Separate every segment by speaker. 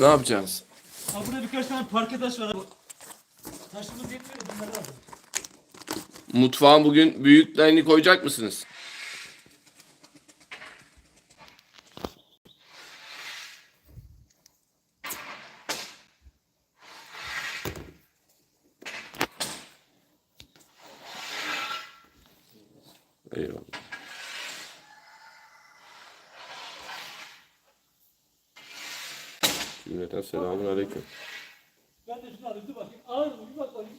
Speaker 1: Ne yapacağız?
Speaker 2: Ha burada birkaç tane parke taş var. Taşımız yetmiyor. Bunları aldım.
Speaker 1: Mutfağın bugün büyüklerini koyacak mısınız? Selamun aleyküm.
Speaker 2: Ben de şunu alayım. Dur bakayım. Ağır mı? Bir bak bakayım.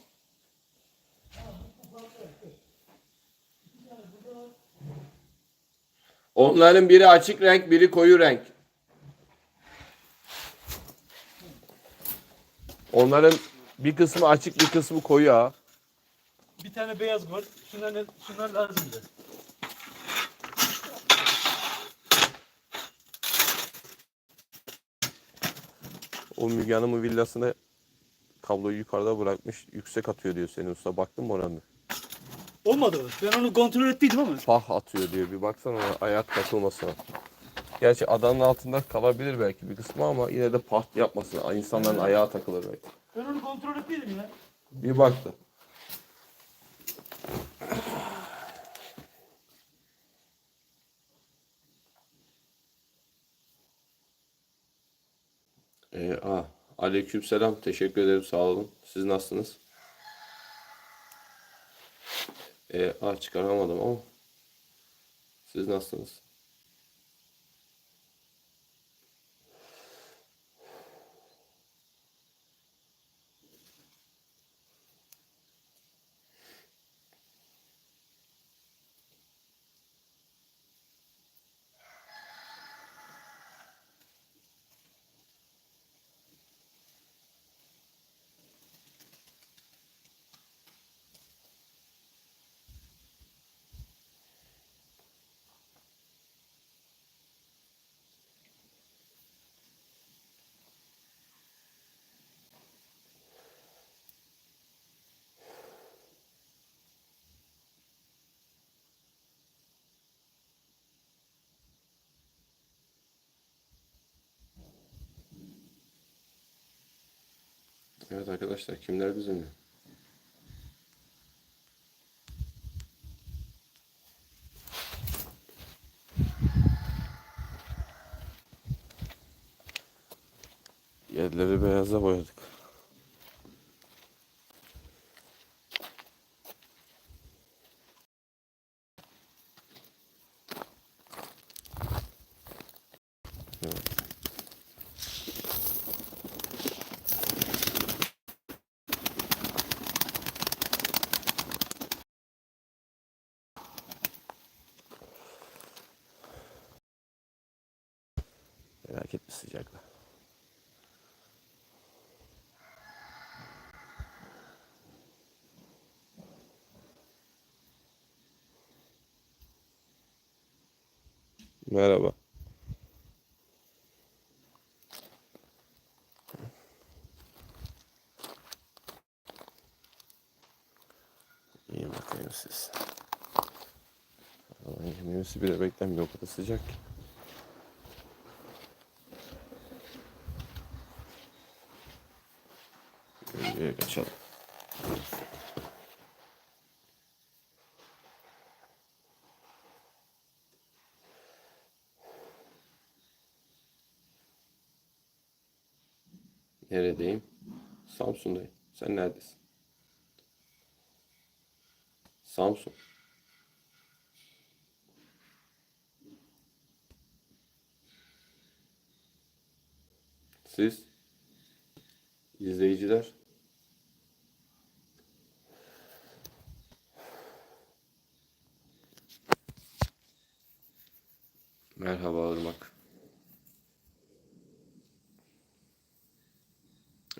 Speaker 1: Onların biri açık renk, biri koyu renk. Onların bir kısmı açık, bir kısmı koyu ha.
Speaker 2: Bir tane beyaz var. Şunlar, şunlar lazımdı.
Speaker 1: O Müge Hanım'ın villasına kabloyu yukarıda bırakmış. Yüksek atıyor diyor senin usta. Baktın mı ona mı?
Speaker 2: Olmadı mı? Ben onu kontrol ettiydim ama.
Speaker 1: Pah atıyor diyor. Bir baksana ona ayak takılmasına. Gerçi adanın altında kalabilir belki bir kısmı ama yine de pah yapmasın. İnsanların ayağı takılır belki.
Speaker 2: Ben onu kontrol ettiydim ya.
Speaker 1: Bir baktı. Ee, ah, aleykümselam. Teşekkür ederim. Sağ olun. Siz nasılsınız? Ee, ah, çıkaramadım ama. Siz nasılsınız? Evet arkadaşlar kimler bizimle? Yerleri beyaza boyadık. Merhaba. İyi bakayım siz. Ama yememesi bile beklemiyor. O kadar sıcak ki. Buraya geçelim. Samsun'dayım. Sen neredesin? Samsun. Siz? İzleyiciler? Merhaba Irmak.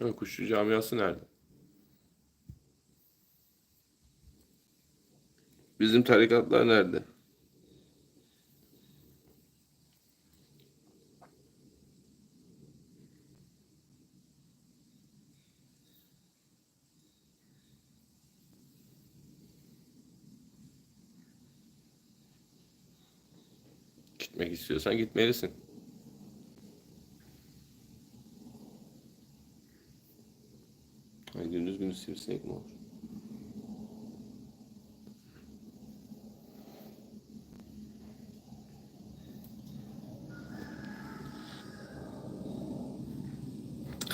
Speaker 1: Evet, Kuşçu camiası nerede? Bizim tarikatlar nerede? Gitmek istiyorsan gitmelisin. Sivrisinek mi olur?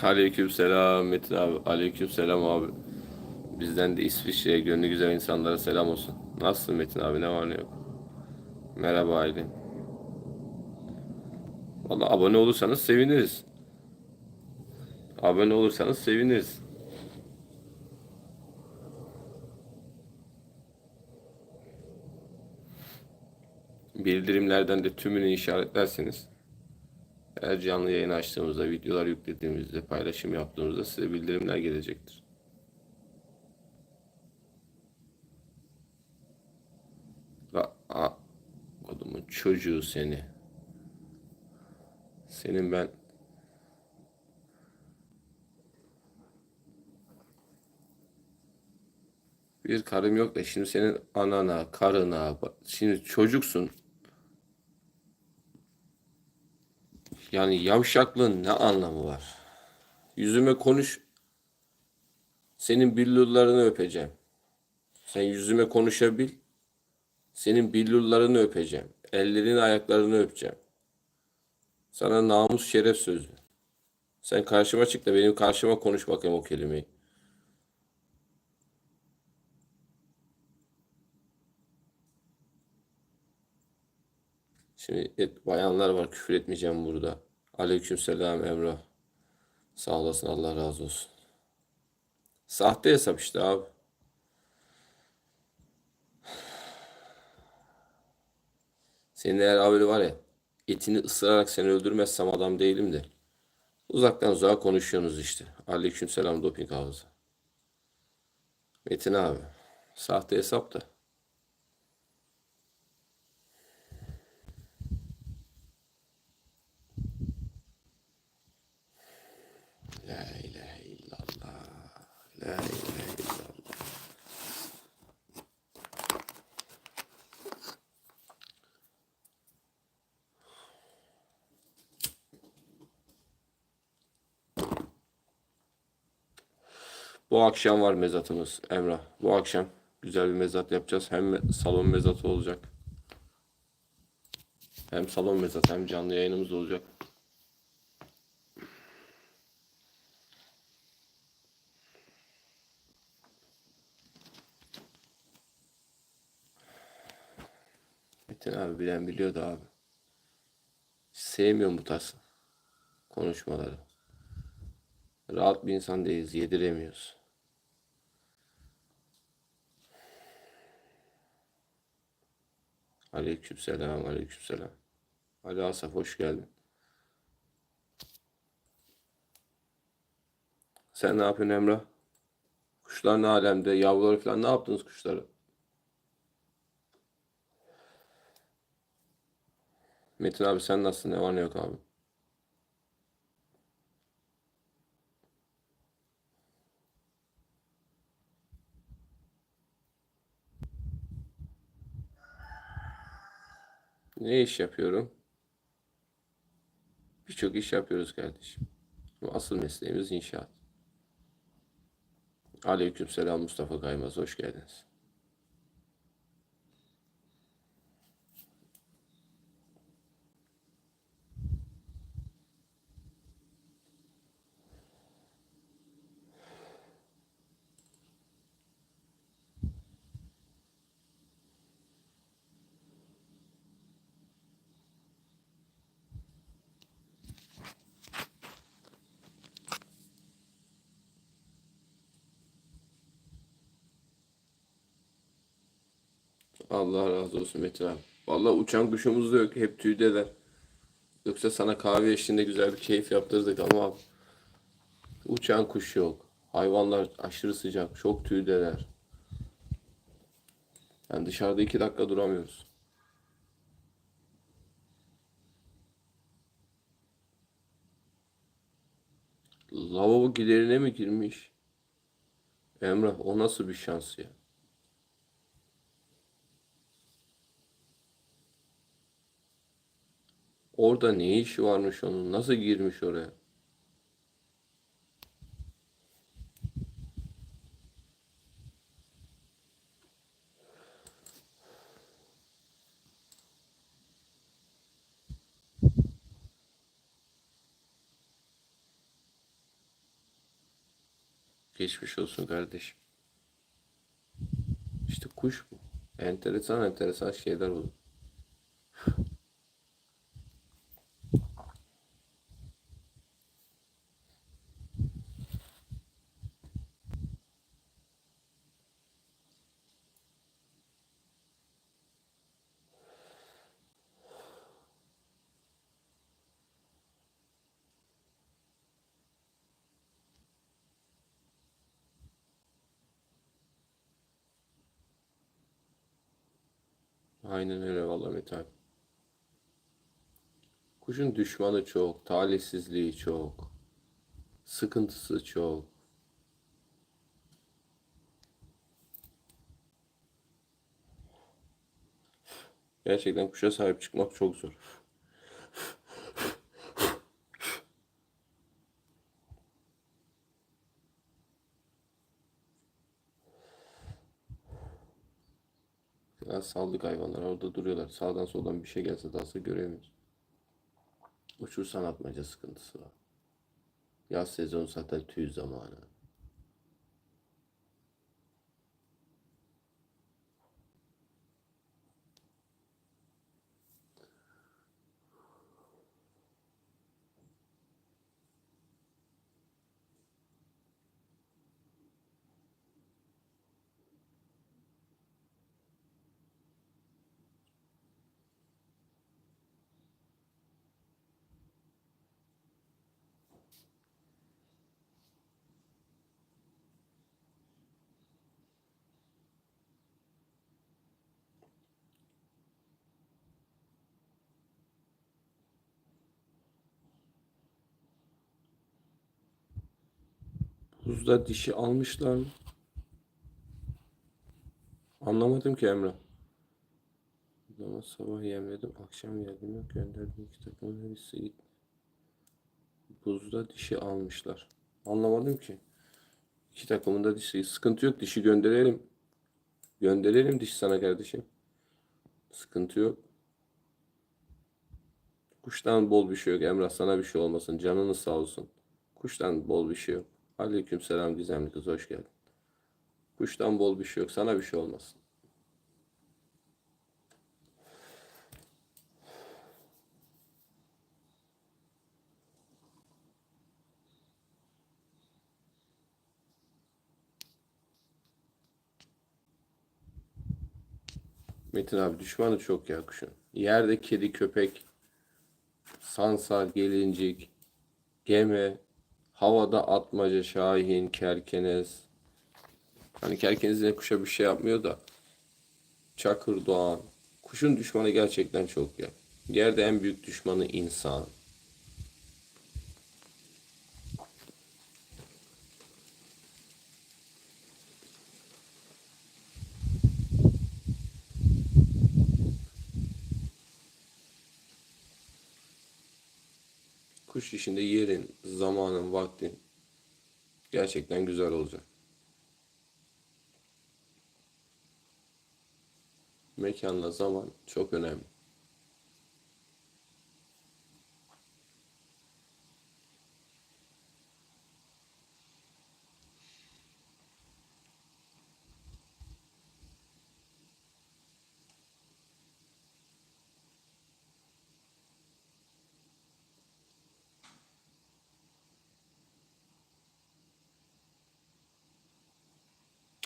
Speaker 1: Aleyküm selam Metin abi. Aleyküm selam abi. Bizden de İsviçre'ye gönlü güzel insanlara selam olsun. Nasılsın Metin abi? Ne var ne yok? Merhaba Aylin. Valla abone olursanız seviniriz. Abone olursanız seviniriz. Bildirimlerden de tümünü işaretlerseniz her canlı yayın açtığımızda, videolar yüklediğimizde, paylaşım yaptığımızda size bildirimler gelecektir. La, a, kodumun çocuğu seni. Senin ben bir karım yok da şimdi senin anana, karına, şimdi çocuksun. Yani yavşaklığın ne anlamı var? Yüzüme konuş. Senin billurlarını öpeceğim. Sen yüzüme konuşabil. Senin billurlarını öpeceğim. Ellerini ayaklarını öpeceğim. Sana namus şeref sözü. Sen karşıma çık da benim karşıma konuş bakayım o kelimeyi. Şimdi et, bayanlar var küfür etmeyeceğim burada. Aleykümselam Emrah. Sağ olasın Allah razı olsun. Sahte hesap işte abi. Senin eğer abi var ya etini ısırarak seni öldürmezsem adam değilim de. Uzaktan uzağa konuşuyorsunuz işte. Aleykümselam doping havuzı. Metin abi. Sahte hesap da. La ilahe illallah. Bu akşam var mezatımız Emrah. Bu akşam güzel bir mezat yapacağız. Hem salon mezatı olacak. Hem salon mezat hem canlı yayınımız olacak. Metin abi bilen biliyordu abi. Sevmiyorum bu tarz konuşmaları. Rahat bir insan değiliz, yediremiyoruz. Aleykümselam, aleykümselam. Ali Asaf hoş geldin. Sen ne yapıyorsun Emrah? Kuşlar ne alemde? Yavruları falan ne yaptınız kuşları? Metin abi sen nasılsın? Ne var ne yok abi? Ne iş yapıyorum? Birçok iş yapıyoruz kardeşim. Asıl mesleğimiz inşaat. Aleykümselam Mustafa Kaymaz. Hoş geldiniz. Allah razı olsun Metin abi. Vallahi uçan kuşumuz da yok. Hep tüydeler. Yoksa sana kahve eşliğinde güzel bir keyif yaptırdık ama abi, uçan kuş yok. Hayvanlar aşırı sıcak. Çok tüydeler. Yani dışarıda iki dakika duramıyoruz. Lavabo giderine mi girmiş? Emrah o nasıl bir şans ya? Orada ne işi varmış onun? Nasıl girmiş oraya? Geçmiş olsun kardeşim. İşte kuş bu. Enteresan enteresan şeyler olur. Aynen öyle vallahi Mete abi. Kuşun düşmanı çok, talihsizliği çok, sıkıntısı çok. Gerçekten kuşa sahip çıkmak çok zor. Ya saldık hayvanlar orada duruyorlar. Sağdan soldan bir şey gelse aslında göremiyoruz. Uçursan atmaca sıkıntısı var. Yaz sezonu zaten tüy zamanı. Buzda dişi almışlar mı? Anlamadım ki Emrah. Ama sabah yemledim, akşam yedim yok gönderdim iki takımın hepsi gitti. Buzda dişi almışlar. Anlamadım ki. İki takımın da dişi. Sıkıntı yok dişi gönderelim. Gönderelim dişi sana kardeşim. Sıkıntı yok. Kuştan bol bir şey yok. Emrah sana bir şey olmasın. Canınız sağ olsun. Kuştan bol bir şey yok. Aleykümselam Gizemli kız hoş geldin. Kuştan bol bir şey yok. Sana bir şey olmasın. Metin abi düşmanı çok ya kuşun. Yerde kedi, köpek, sansa, gelincik, geme, havada atmaca, şahin, kerkenez. Hani kerkenez kuşa bir şey yapmıyor da. Çakır, doğan. Kuşun düşmanı gerçekten çok ya. Yerde en büyük düşmanı insan. Kuş işinde yerin, zamanın, vaktin gerçekten güzel olacak. Mekanla zaman çok önemli.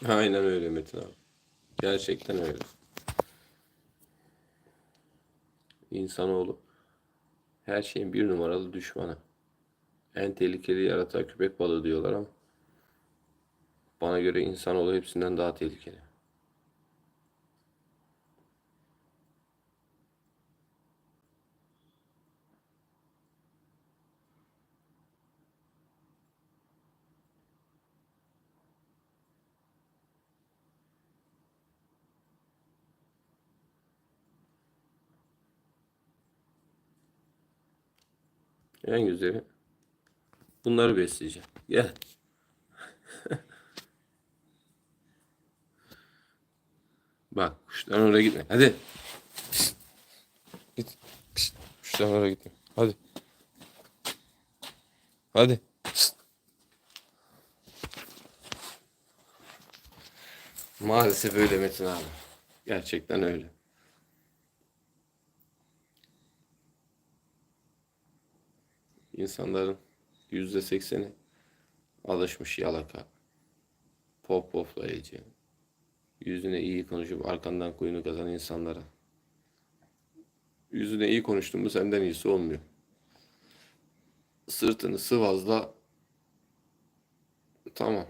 Speaker 1: Aynen öyle Metin abi. Gerçekten öyle. İnsanoğlu her şeyin bir numaralı düşmanı. En tehlikeli yaratığa köpek balığı diyorlar ama bana göre insanoğlu hepsinden daha tehlikeli. En güzeli bunları besleyeceğim. Gel. Bak kuşlar oraya gitme. Hadi. Git. Kuşlar oraya gitme. Hadi. Hadi. Maalesef öyle Metin abi. Gerçekten öyle. İnsanların yüzde sekseni alışmış yalaka, pop poplayıcı, yüzüne iyi konuşup arkandan kuyunu kazan insanlara. Yüzüne iyi konuştun mu senden iyisi olmuyor. Sırtını sıvazla tamam.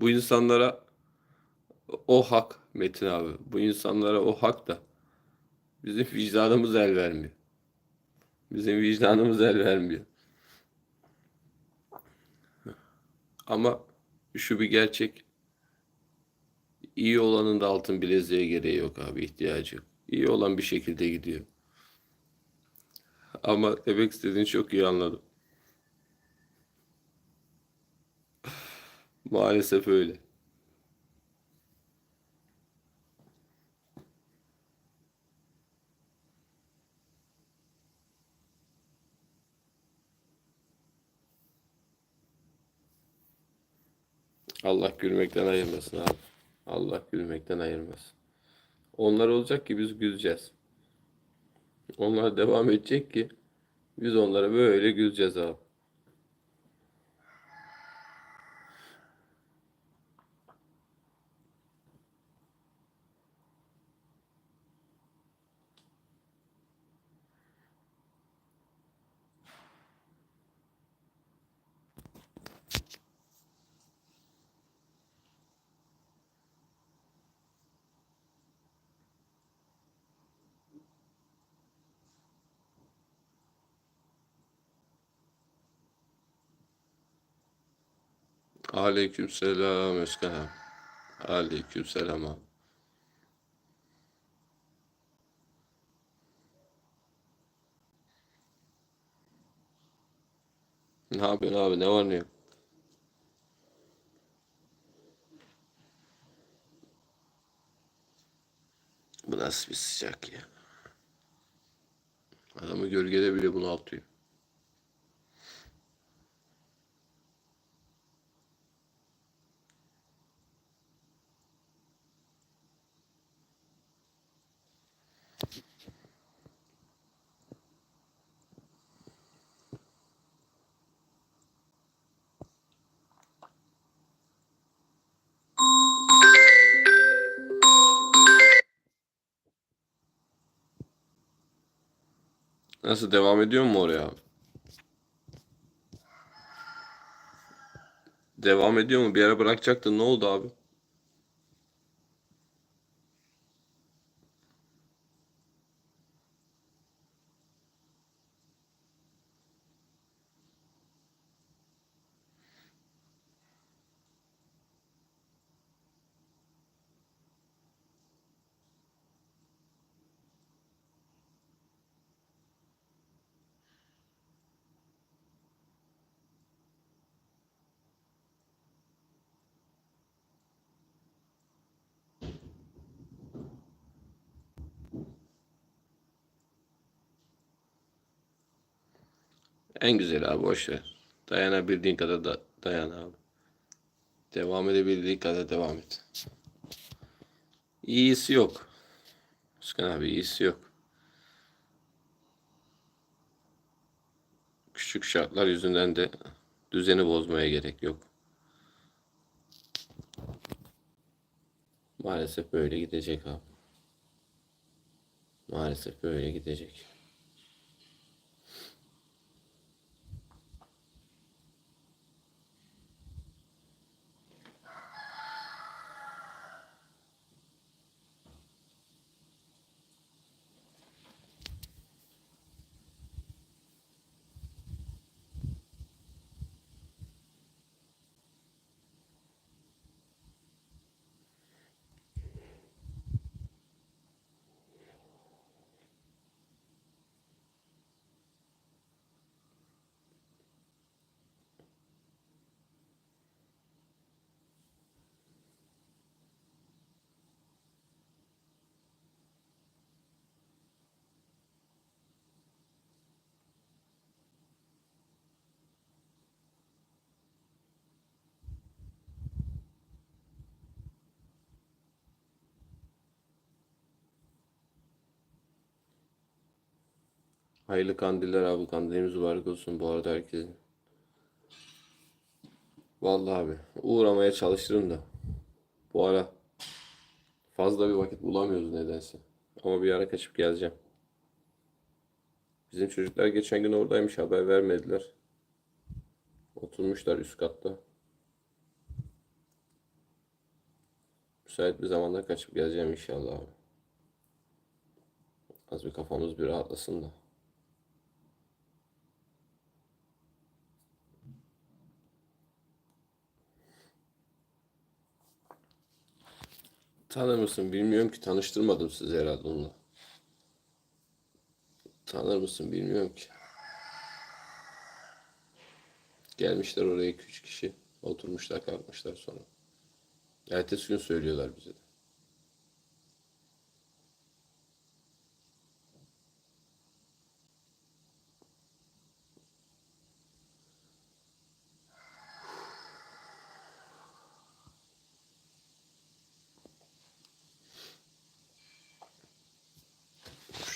Speaker 1: Bu insanlara o hak Metin abi. Bu insanlara o hak da bizim vicdanımız el vermiyor. Bizim vicdanımız el vermiyor. Ama şu bir gerçek. İyi olanın da altın bileziğe gereği yok abi ihtiyacı yok. İyi olan bir şekilde gidiyor. Ama demek istediğini çok iyi anladım. Maalesef öyle. Allah gülmekten ayırmasın abi. Allah gülmekten ayırmasın. Onlar olacak ki biz güleceğiz. Onlar devam edecek ki biz onlara böyle güleceğiz abi. Aleykümselam Özkan abi. Aleykümselam abi. Ne yapıyorsun abi? Ne var ne yok? Bu nasıl bir sıcak ya? Adamı gölgede bile bunaltıyor. Nasıl devam ediyor mu oraya? Devam ediyor mu? Bir ara bırakacaktın. Ne oldu abi? En güzeli abi boş ver. Dayanabildiğin kadar da dayan abi. Devam edebildiğin kadar devam et. İyisi yok. Özkan abi iyisi yok. Küçük şartlar yüzünden de düzeni bozmaya gerek yok. Maalesef böyle gidecek abi. Maalesef böyle gidecek. Hayırlı kandiller abi. Kandilimiz mübarek olsun bu arada herkesin. Vallahi abi uğramaya çalışırım da bu ara fazla bir vakit bulamıyoruz nedense. Ama bir ara kaçıp geleceğim. Bizim çocuklar geçen gün oradaymış haber vermediler. Oturmuşlar üst katta. Müsait bir zamanda kaçıp geleceğim inşallah abi. Az bir kafamız bir rahatlasın da. Tanır mısın bilmiyorum ki tanıştırmadım sizi herhalde onunla. Tanır mısın bilmiyorum ki. Gelmişler oraya 2-3 kişi. Oturmuşlar kalkmışlar sonra. Ertesi gün söylüyorlar bize.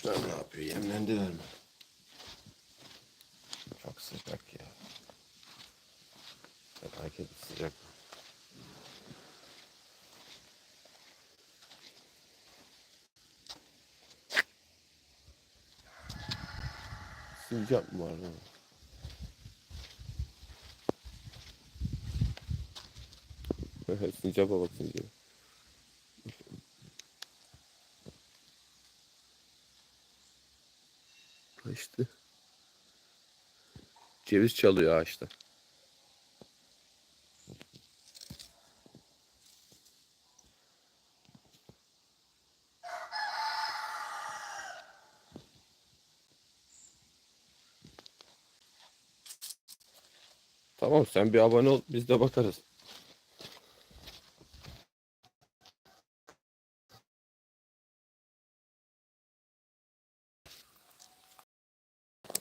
Speaker 1: Kuşlar ne yapıyor? Yemlendiler mi? Çok sıcak ya. Felaket sıcak. Sincap mı var lan? Sincapa bak sincapa. Ceviz çalıyor ağaçta. Tamam sen bir abone ol biz de bakarız.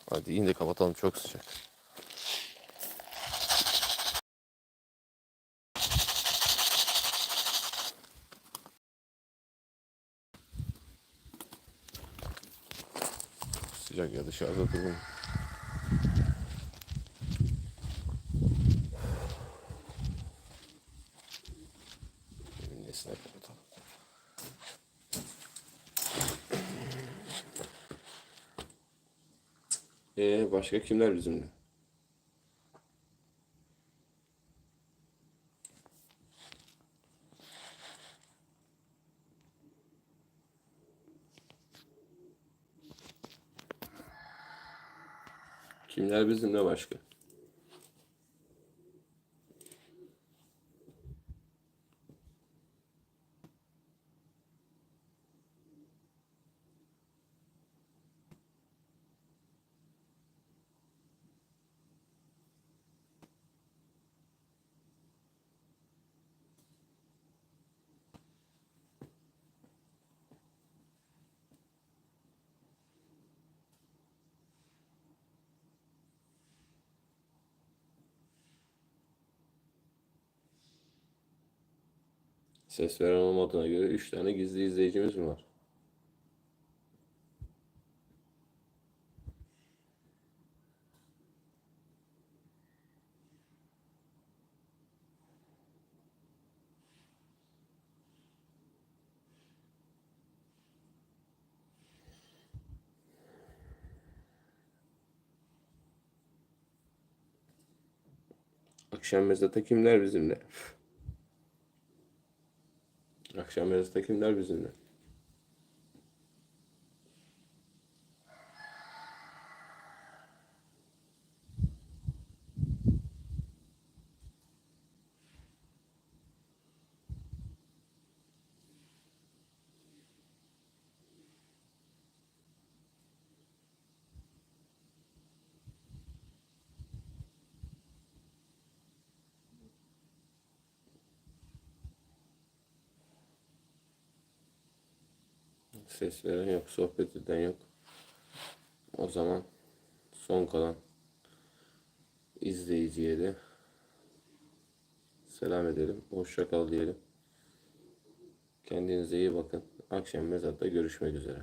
Speaker 1: Hadi yine kapatalım çok sıcak. Sıcak ya dışarıda durun. Ee, başka kimler bizimle? Kimler bizimle başka? Ses veren olmadığına göre 3 tane gizli izleyicimiz mi var? Akşam mezata kimler bizimle? Akşam mezata kimler bizimle? Ses veren yok, sohbet eden yok. O zaman son kalan izleyiciye de selam edelim. Hoşça kal diyelim. Kendinize iyi bakın. Akşam mezarda görüşmek üzere.